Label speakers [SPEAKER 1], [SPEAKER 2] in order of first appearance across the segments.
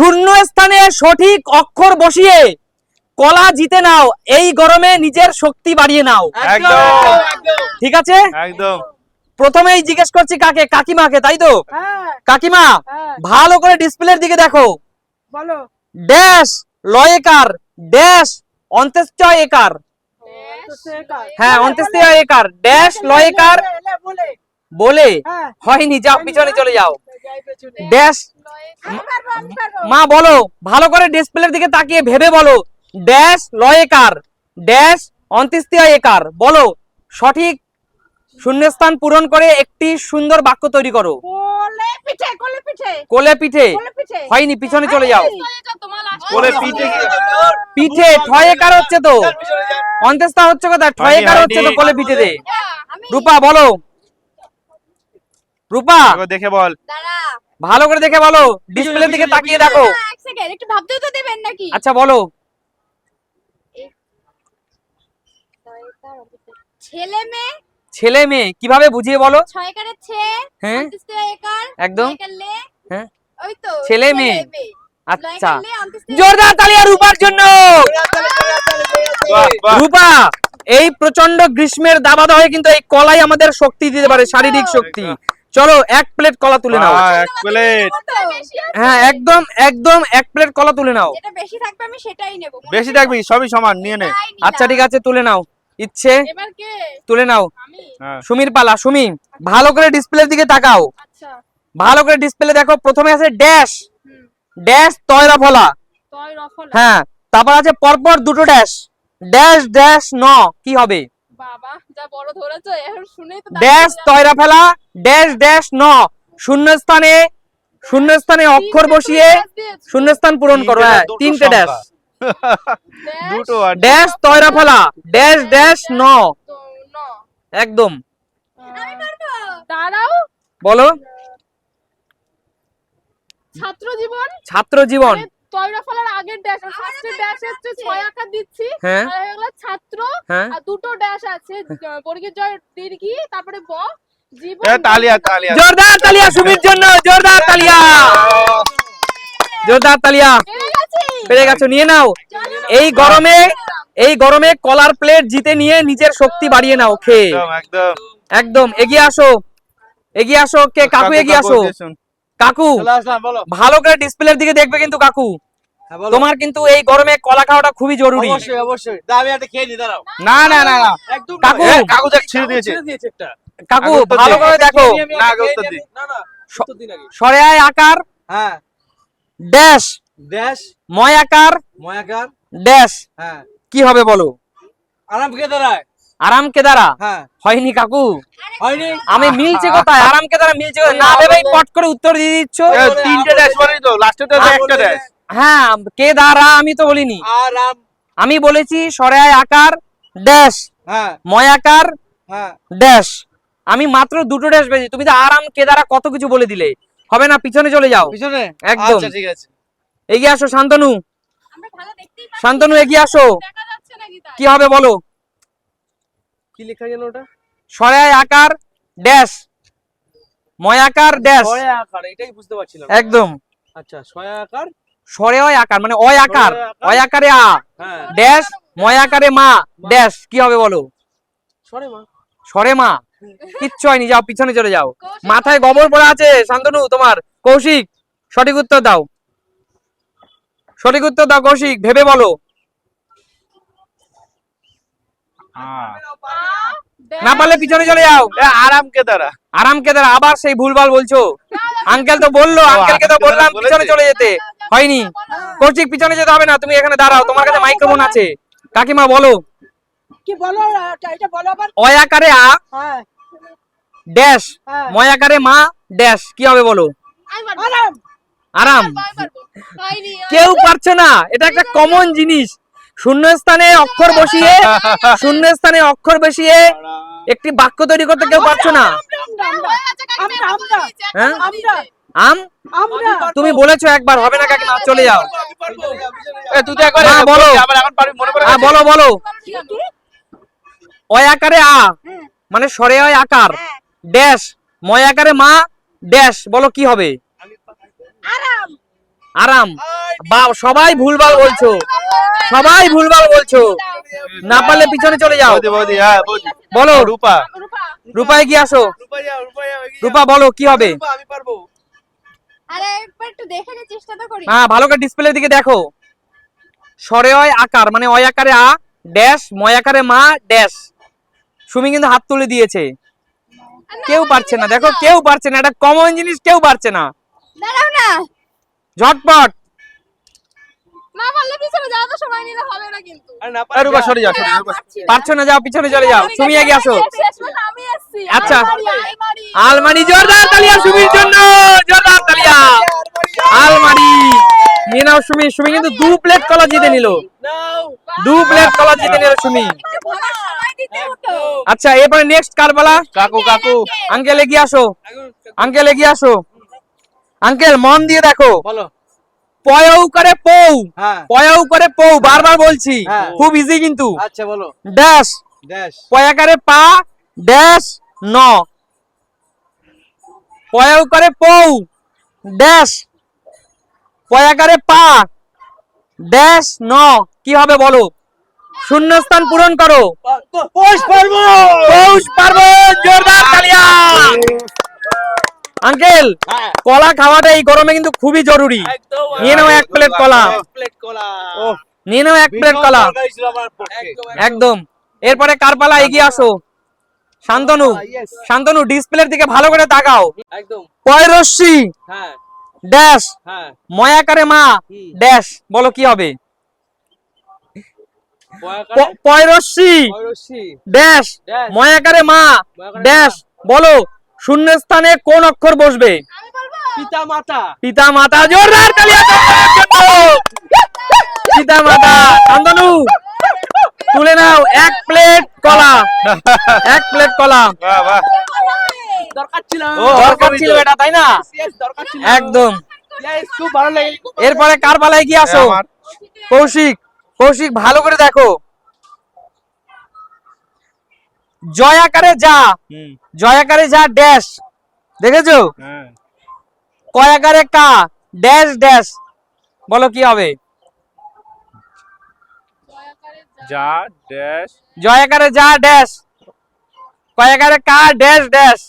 [SPEAKER 1] শূন্য স্থানে সঠিক অক্ষর বসিয়ে কলা জিতে নাও। এই গরমে নিজের শক্তি বাড়িয়ে নাও। ঠিক আছে?
[SPEAKER 2] একদম।
[SPEAKER 1] প্রথমেই জিজ্ঞেস করছি কাকে? কাকিমাকে তাই তো?
[SPEAKER 3] হ্যাঁ।
[SPEAKER 1] কাকিমা
[SPEAKER 3] হ্যাঁ।
[SPEAKER 1] ভালো করে ডিসপ্লের দিকে দেখো।
[SPEAKER 3] বলো।
[SPEAKER 1] ড্যাশ লয়েকার ড্যাশ অন্ত্যেষ্টিয় একার। হ্যাঁ অন্ত্যেষ্টিয়
[SPEAKER 3] বলে।
[SPEAKER 1] একার। ড্যাশ লয়েকার
[SPEAKER 3] বলে, বলে, বলে।
[SPEAKER 1] বলে।
[SPEAKER 3] হ্যাঁ।
[SPEAKER 1] হয়নি যাও পিছনে চলে যাও। ড্যাশ। মা বলো ভালো করে ডিসপ্লের দিকে তাকিয়ে ভেবে বলো ড্যাশ লয়েকার ড্যাশ অন্ত্যেষ্টিয় একার বলো সঠিক শূন্যস্থান পূরণ করে একটি সুন্দর বাক্য তৈরি করো।
[SPEAKER 3] কোলে পিঠে কোলে পিঠে।
[SPEAKER 1] কোলে পিঠে?
[SPEAKER 3] কোলে পিঠে।
[SPEAKER 1] হয়নি পিছনে চলে যাও।
[SPEAKER 2] পিঠে
[SPEAKER 1] পিঠে। ঠয় একার হচ্ছে তো? অন্ত্যেষ্টা হচ্ছে কোথায়? ঠয় একার হচ্ছে তো কোলে পিঠে দে রূপা বলো। রূপা।
[SPEAKER 2] দেখে বল।
[SPEAKER 1] ভালো করে দেখে বলো ডিসপ্লের দিকে তাকিয়ে দেখো।
[SPEAKER 4] একটু ভাবতেও তো দেবেন নাকি?
[SPEAKER 1] আচ্ছা বলো।
[SPEAKER 4] ছেলে মেয়ে?
[SPEAKER 1] ছেলে মেয়ে কীভাবে বুঝিয়ে বলো?
[SPEAKER 4] ছয় একারের ছে
[SPEAKER 1] হ্যাঁ। একদম। হ্যাঁ।
[SPEAKER 4] ওই তো
[SPEAKER 1] ছেলে মেয়ে। আচ্ছা। জোরদার তালিয়া রূপার জন্য।
[SPEAKER 2] বাহ, বাহ।
[SPEAKER 1] রূপা এই প্রচণ্ড গ্রীষ্মের দাবাদহে কিন্তু এই কলাই আমাদের শক্তি দিতে পারে শারীরিক শক্তি। চলো এক প্লেট কলা তুলে নাও।
[SPEAKER 2] এক প্লেট?
[SPEAKER 1] হ্যাঁ একদম একদম এক প্লেট কলা তুলে নাও।
[SPEAKER 4] যেটা বেশি থাকবে আমি সেটাই নেব
[SPEAKER 2] বেশি থাকবি? সবই সমান নিয়ে নে।
[SPEAKER 1] আচ্ছা ঠিক আছে তুলে নাও। ইচ্ছে?
[SPEAKER 4] এবার কে?
[SPEAKER 1] তুলে নাও।
[SPEAKER 2] হ্যাঁ।
[SPEAKER 1] সুমির পালা সুমি ভালো করে ডিসপ্লের দিকে তাকাও।
[SPEAKER 4] আচ্ছা।
[SPEAKER 1] ভালো করে ডিসপ্লে দেখো প্রথমে আছে ড্যাশ ড্যাশ তয়রা ফলা হ্যাঁ তারপর আছে পরপর দুটো ড্যাশ ড্যাশ ড্যাশ ন কি হবে?
[SPEAKER 4] বাবা যা বড় ধরেছো এখন শুনেই তো
[SPEAKER 1] ড্যাশ তয়রা ফেলা ড্যাশ ড্যাশ ন। শূন্য স্থানে শূন্য স্থানে অক্ষর বসিয়ে
[SPEAKER 4] তুমি ড্যাশ দিয়েছ।
[SPEAKER 1] শূন্য স্থান পূরণ করো হ্যাঁ তিনটে ড্যাশ।
[SPEAKER 2] দুটো
[SPEAKER 1] ড্যাশ তয়রা ফেলা ড্যাশ ড্যাশ ন। একদম।
[SPEAKER 4] দাঁড়াও।
[SPEAKER 1] বলো।
[SPEAKER 4] ছাত্র জীবন
[SPEAKER 1] ছাত্র জীবন
[SPEAKER 4] তয়রা ফলার আগের ড্যাশ ফার্স্টের ড্যাশ হচ্ছে ছয় আকার দিচ্ছি।
[SPEAKER 1] হ্যাঁ।
[SPEAKER 4] আর হয়ে গেল ছাত্র
[SPEAKER 1] হ্যাঁ।
[SPEAKER 4] আর দুটো ড্যাশ আছে বর্গের জয় দীর্ঘি তারপরে ব জীবন
[SPEAKER 2] তালিয়া তালিয়া।
[SPEAKER 1] জোরদার তালিয়া সুমির জন্য জোরদার তালিয়া। জোরদার তালিয়া।
[SPEAKER 4] পেরে গেছো।
[SPEAKER 1] নিয়ে নাও। এই গরমে এই গরমে কলার প্লেট জিতে নিয়ে নিজের শক্তি বাড়িয়ে নাও খেয়ে।
[SPEAKER 2] একদম
[SPEAKER 1] এগিয়ে আসো। এগিয়ে আসো কে কাকু এগিয়ে আসো। কাকু ভালো করে ডিসপ্লের দিকে দেখবে কিন্তু কাকু।
[SPEAKER 5] হ্যাঁ
[SPEAKER 1] তোমার কিন্তু এই গরমে কলা খাওয়াটা খুবই জরুরি।
[SPEAKER 5] অবশ্যই অবশ্যই। দা একটা খেয়ে নি দাঁড়াও।
[SPEAKER 1] না না না না। কাকু,
[SPEAKER 2] কাকু দেখ ছিঁড়ে দিয়েছে।
[SPEAKER 5] ছেড়ে দিয়েছে
[SPEAKER 1] কাকু ভালো করে দেখো।
[SPEAKER 5] খেয়ে নি আমি,
[SPEAKER 2] না, আগে উত্তর দি।
[SPEAKER 5] না না উত্তর দিন আগে।
[SPEAKER 1] সরেয়ায় আকার
[SPEAKER 5] হ্যাঁ।
[SPEAKER 1] ড্যাশ।
[SPEAKER 5] ড্যাশ।
[SPEAKER 1] ময় আকার ড্যাশ।
[SPEAKER 5] হ্যাঁ।
[SPEAKER 1] কি হবে বলো?
[SPEAKER 5] আরাম কে দাঁড়ায়।
[SPEAKER 1] আরাম কেদারা
[SPEAKER 5] হ্যাঁ।
[SPEAKER 1] হয়নি কাকু। আমি মিলছে কোথায়? আরাম কেদারা মিলছে? না ভেবেই পট করে উত্তর দিয়ে দিচ্ছ।
[SPEAKER 2] তিনটে ড্যাশ বলেই তো লাস্টে তো
[SPEAKER 5] হ্যাঁ,
[SPEAKER 2] একটা ড্যাশ
[SPEAKER 1] হ্যাঁ কেদারা আমি তো বলিনি।
[SPEAKER 5] আরাম।
[SPEAKER 1] আমি বলেছি সরেয়ায় আকার ড্যাশ
[SPEAKER 5] হ্যাঁ।
[SPEAKER 1] ময় আকার
[SPEAKER 5] হ্যাঁ।
[SPEAKER 1] ড্যাশ আমি মাত্র দুটো ড্যাশ পেয়েছি তুমি তো আরাম কেদারা কত কিছু বলে দিলে? হবে না পিছনে চলে যাও।
[SPEAKER 5] পিছনে?
[SPEAKER 1] একদম।
[SPEAKER 5] আচ্ছা ঠিক আছে।
[SPEAKER 1] এগিয়ে আসো শান্তনু।
[SPEAKER 4] আমরা ভালো দেখতেই পাচ্ছি।
[SPEAKER 1] শান্তনু এগিয়ে আসো।
[SPEAKER 4] দেখা যাচ্ছে নাকি তাই
[SPEAKER 1] কি হবে বলো?
[SPEAKER 5] কি লেখা যেন ওটা?
[SPEAKER 1] সরেয়ায় আকার ড্যাশ। ময় আকার ড্যাশ।
[SPEAKER 5] ছয় আকার এটাই বুঝতে পারছিলাম।
[SPEAKER 1] একদম।
[SPEAKER 5] আচ্ছা ছয় আকার।
[SPEAKER 1] সরে আকার মানে অয় আকার। অয় আকারে আ।
[SPEAKER 5] হ্যাঁ।
[SPEAKER 1] ড্যাশ ময় আকারে মা। ড্যাশ কি হবে বলো?
[SPEAKER 5] সরে মা।
[SPEAKER 1] সরে মা। কিচ্ছু হয়নি যাও পিছনে চলে যাও। মাথায় গোবর পড়ে আছে শান্তনু তোমার। কৌশিক সঠিক উত্তর দাও। সঠিক উত্তর দাও কৌশিক ভেবে বলো
[SPEAKER 2] হ্যাঁ।
[SPEAKER 4] ড্যাশ।
[SPEAKER 1] না পারলে পিছনে চলে যাও।
[SPEAKER 2] এ, আরাম কে দাঁড়া
[SPEAKER 1] আরাম কেদার আবার সেই ভুলভাল বলছো। আঙ্কেল তো বলল আঙ্কেলকে তো বললাম পিছনে চলে যেতে। হয়নি। কৌশিক পিছনে যেতে হবে না তুমি এখানে দাঁড়াও। তোমার কাছে মাইক্রোফোন আছে। কাকিমা বলো।
[SPEAKER 3] কি বলো এটা এটা বলো আবার।
[SPEAKER 1] অয় আকারে আ
[SPEAKER 3] হ্যাঁ।
[SPEAKER 1] ড্যাশ।
[SPEAKER 3] হ্যাঁ।
[SPEAKER 1] ময় আকারে মা ড্যাশ। কি হবে বলো?
[SPEAKER 3] আরাম।
[SPEAKER 1] কেউ পারছে না। এটা একটা কমন জিনিস। শূন্য স্থানে অক্ষর বসিয়ে শূন্য স্থানে অক্ষর বসিয়ে একটি বাক্য তৈরি করতে কেউ পারছ না
[SPEAKER 3] আমরা আমরা
[SPEAKER 4] হয়ে
[SPEAKER 1] হ্যাঁ? আম তুমি বলেছ একবার হবে না কাকিমা চলে যাও
[SPEAKER 2] তুই তো একবার
[SPEAKER 1] বলো।
[SPEAKER 2] আবার এখন পারবি মনে পড়ে
[SPEAKER 1] হ্যাঁ
[SPEAKER 2] গেছে?
[SPEAKER 1] বলো বলো। অয় আকারে আ মানে সরে অয় আকার ড্যাশ ময় আকারে মা ড্যাশ বলো কি হবে
[SPEAKER 3] আরাম
[SPEAKER 1] আরাম। বা সবাই ভুলভাল বলছো। সবাই ভুলভাল বলছো। না পারলে পিছনে চলে যাও।
[SPEAKER 2] হ্যাঁ বৌদি।
[SPEAKER 1] বলো
[SPEAKER 2] রূপা।
[SPEAKER 4] রূপা।
[SPEAKER 1] রূপায় কি আসো?
[SPEAKER 5] রূপা
[SPEAKER 1] বলো কি হবে?
[SPEAKER 5] রূপা, আমি পারব।
[SPEAKER 4] আরে একবার একটু দেখে নে চেষ্টা তো করি।
[SPEAKER 1] হ্যাঁ ভালো করে ডিসপ্লের দিকে দেখো। সরে অয় আকার মানে অয় আকারে আ ড্যাশ ময় আকারে মা ড্যাশ সুমি কিন্তু হাত তুলে দিয়েছে। কেউ পারছে না। দেখো কেউ পারছে না। এটা কমন জিনিস কেউ পারছে না।
[SPEAKER 4] দাঁড়াও না।
[SPEAKER 1] ঝটপট।
[SPEAKER 4] না পারলে পিছনে যাওয়া তো সময় নিলে হবে না কিন্তু।
[SPEAKER 5] আরে না পারলে
[SPEAKER 2] রূপা সরে যা সরে যা, রূপা
[SPEAKER 1] পারছ না। যাও পিছনে চলে যাও। সুমি এগিয়ে আসো।
[SPEAKER 4] আমি এসছি।
[SPEAKER 1] আচ্ছা।
[SPEAKER 4] আলমারি,
[SPEAKER 1] জোরদার তালিয়া সুমির জন্য জোরদার তালিয়া। আলমারি। নিয়ে নাও সুমি সুমি কিন্তু দু প্লেট কলা জিতে নিল। দু প্লেট কলা জিতে নিল সুমি।
[SPEAKER 4] একটু ভাবার সময় দিতে হতো।
[SPEAKER 1] আচ্ছা এরপরে নেক্সট কার বলা?
[SPEAKER 2] কাকু কাকু।
[SPEAKER 1] আঙ্কেল এগিয়ে আসো। আঙ্কেল এগিয়ে আসো। আঙ্কেল মন দিয়ে দেখো।
[SPEAKER 5] বলো।
[SPEAKER 1] পয়উ করে পৌ।
[SPEAKER 5] হ্যাঁ।
[SPEAKER 1] করে পৌ বারবার বলছি।
[SPEAKER 5] হ্যাঁ।
[SPEAKER 1] খুব ইজি কিন্তু।
[SPEAKER 5] আচ্ছা বলো।
[SPEAKER 1] ড্যাশ।
[SPEAKER 5] ড্যাশ।
[SPEAKER 1] পয়াকারে পা ড্যাশ ন। পয়উ করে পৌ ড্যাশ। পয়াকারে পা ড্যাশ ন। কি হবে বলো? শূন্যস্থান পূরণ করো।
[SPEAKER 5] পোষ পারব
[SPEAKER 1] পৌষ পার্বণ জোরদার তালিয়া! আঙ্কেল
[SPEAKER 5] হ্যাঁ।
[SPEAKER 1] কলা খাওয়াটা এই গরমে কিন্তু খুবই জরুরি। নিয়ে নাও এক প্লেট কলা। নিয়ে নাও এক প্লেট কলা।
[SPEAKER 5] একদম
[SPEAKER 1] এরপরে কারপালা এগিয়ে আসো। শান্তনু শান্তনু ডিসপ্লের দিকে ভালো করে তাকাও।
[SPEAKER 5] একদম।
[SPEAKER 1] পয়রশ্মি
[SPEAKER 5] হ্যাঁ।
[SPEAKER 1] ড্যাশ
[SPEAKER 5] হ্যাঁ।
[SPEAKER 1] ময়াকারে মা? ড্যাশ বলো কি হবে? পয়রশ্মি ড্যাশ ময়াকারে মা? ড্যাশ বলো। শূন্যস্থানে কোন অক্ষর বসবে?
[SPEAKER 5] পিতা মাতা
[SPEAKER 1] পিতা মাতা জোরদার পিতা মাতা শান্তনু তুলে নাও এক প্লেট কলা। এক প্লেট কলা।
[SPEAKER 2] বাহ বাহ
[SPEAKER 5] দরকার ছিল।
[SPEAKER 2] ও,
[SPEAKER 1] দরকার ছিল এটা তাই না? একদম। এরপরে কার পালায় কি আসো? কৌশিক কৌশিক ভালো করে দেখো। জয়াকারে যা
[SPEAKER 2] হুম।
[SPEAKER 1] জয়াকারে যা ড্যাশ। দেখেছ?
[SPEAKER 2] হ্যাঁ।
[SPEAKER 1] কয়াকারে কা? Dash dash. বলো কি হবে?
[SPEAKER 2] যা ড্যাশ।
[SPEAKER 1] জয়াকারে যা ড্যাশ। কয়াকারে কা ড্যাশ ড্যাশ।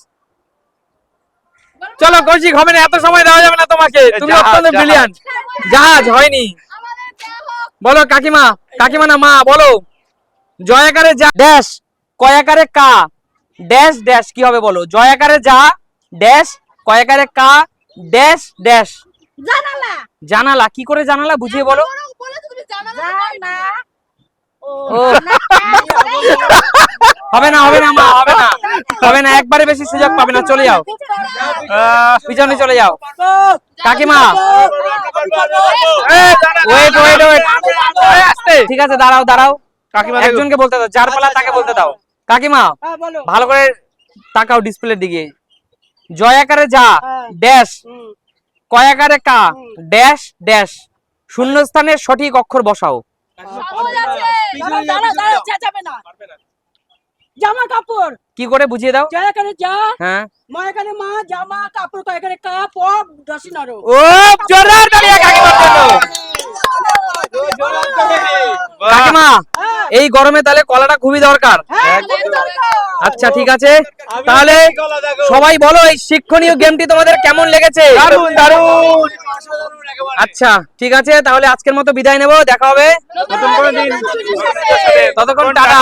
[SPEAKER 1] চলো কৌশিক হবে না এত সময় দেওয়া যাবে না তোমাকে। তুমি অত্যন্ত ব্রিলিয়ান্ট জাহাজ হয়নি। বলো কাকিমা কাকিমা না মা বলো। জয়াকারে যা ড্যাশ। কয়াকারে কা? ড্যাশ ড্যাশ কি হবে বলো? জয়াকারে যা ড্যাশ কয়াকারে কা? Dash dash.
[SPEAKER 3] জানালা।
[SPEAKER 1] জানালা কি করে জানালা বুঝিয়ে বলো। হবে না হবে না মা হবে না। হবে না একবারে বেশি সুযোগ পাবে না চলে যাও। পিছনে চলে যাও। কাকিমা। ওয়েট ওয়েট ওয়েট ঠিক আছে দাঁড়াও দাঁড়াও।
[SPEAKER 2] কাকিমা
[SPEAKER 1] একজনকে বলতে দাও যার পালা তাকে বলতে দাও। কাকিমা
[SPEAKER 3] হ্যাঁ
[SPEAKER 1] ভালো করে তাকাও ডিসপ্লের দিকে। জয়াকারে যা
[SPEAKER 3] হ্যাঁ।
[SPEAKER 1] ড্যাশ
[SPEAKER 3] হুম।
[SPEAKER 1] কয়াকারে কা ড্যাশ ড্যাশ শূন্যস্থানে সঠিক অক্ষর বসাও।
[SPEAKER 3] জামা কাপড়।
[SPEAKER 1] কি করে বুঝিয়ে দাও?
[SPEAKER 3] যা এখানে যা।
[SPEAKER 1] হ্যাঁ।
[SPEAKER 3] মা এখানে মা জামা কাপড় কয় এখানে কাপড় দশি নাড়ো।
[SPEAKER 1] ও জোরদার তালিয়া কাকিমার জন্য।
[SPEAKER 2] বাহ।
[SPEAKER 1] কাকিমা
[SPEAKER 3] হ্যাঁ।
[SPEAKER 1] এই গরমে তাহলে কলাটা খুবই দরকার।
[SPEAKER 3] হ্যাঁ।
[SPEAKER 1] আচ্ছা ঠিক আছে। তাহলে সবাই বলো এই শিক্ষণীয় গেমটি তোমাদের কেমন লেগেছে?
[SPEAKER 2] দারুণ দারুণ।
[SPEAKER 1] আচ্ছা ঠিক আছে তাহলে আজকের মতো বিদায় নেব দেখা হবে। ততক্ষণ টাটা।